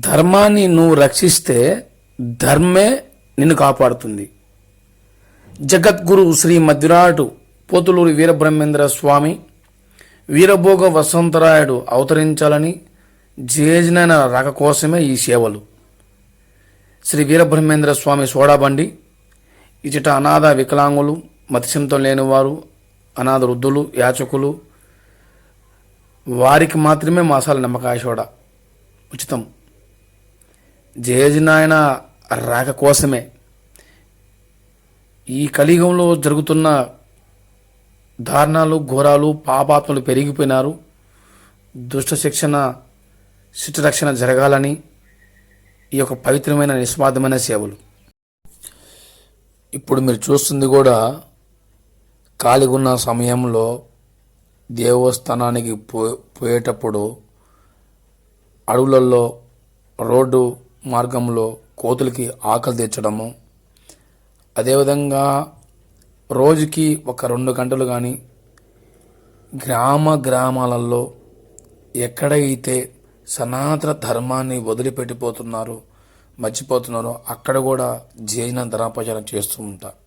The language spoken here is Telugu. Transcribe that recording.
ధర్మాన్ని నువ్వు రక్షిస్తే ధర్మే నిన్ను కాపాడుతుంది. జగద్గురు శ్రీ మధ్యరాటు పోతులూరి వీరబ్రహ్మేంద్ర స్వామి వీరభోగ వసంతరాయుడు అవతరించాలని జేజనైన రక కోసమే ఈ సేవలు. శ్రీ వీరబ్రహ్మేంద్ర స్వామి సోడాబండి ఇచట అనాథ వికలాంగులు మతిసింతం లేనివారు అనాథ వృద్ధులు యాచకులు వారికి మాత్రమే మాసాల నమ్మకాయ సోడా. ఉచితం. జయజనాయన రాక కోసమే. ఈ కలియుగంలో జరుగుతున్న దారుణాలు ఘోరాలు పాపాత్మలు పెరిగిపోయినారు. దుష్ట శిక్షణ శిష్టరక్షణ జరగాలని ఈ యొక్క పవిత్రమైన నిస్వార్థమైన సేవలు. ఇప్పుడు మీరు చూస్తుంది కూడా ఖాళీగా ఉన్న సమయంలో దేవస్థానానికి పో పోయేటప్పుడు అడవులలో రోడ్డు మార్గంలో కోతులకి ఆకలి తీర్చడము. అదేవిధంగా రోజుకి ఒక రెండు గంటలు కానీ గ్రామ గ్రామాలలో ఎక్కడైతే సనాతన ధర్మాన్ని వదిలిపెట్టిపోతున్నారో మర్చిపోతున్నారో అక్కడ కూడా జైన ధర్మప్రచారం చేస్తూ ఉంటా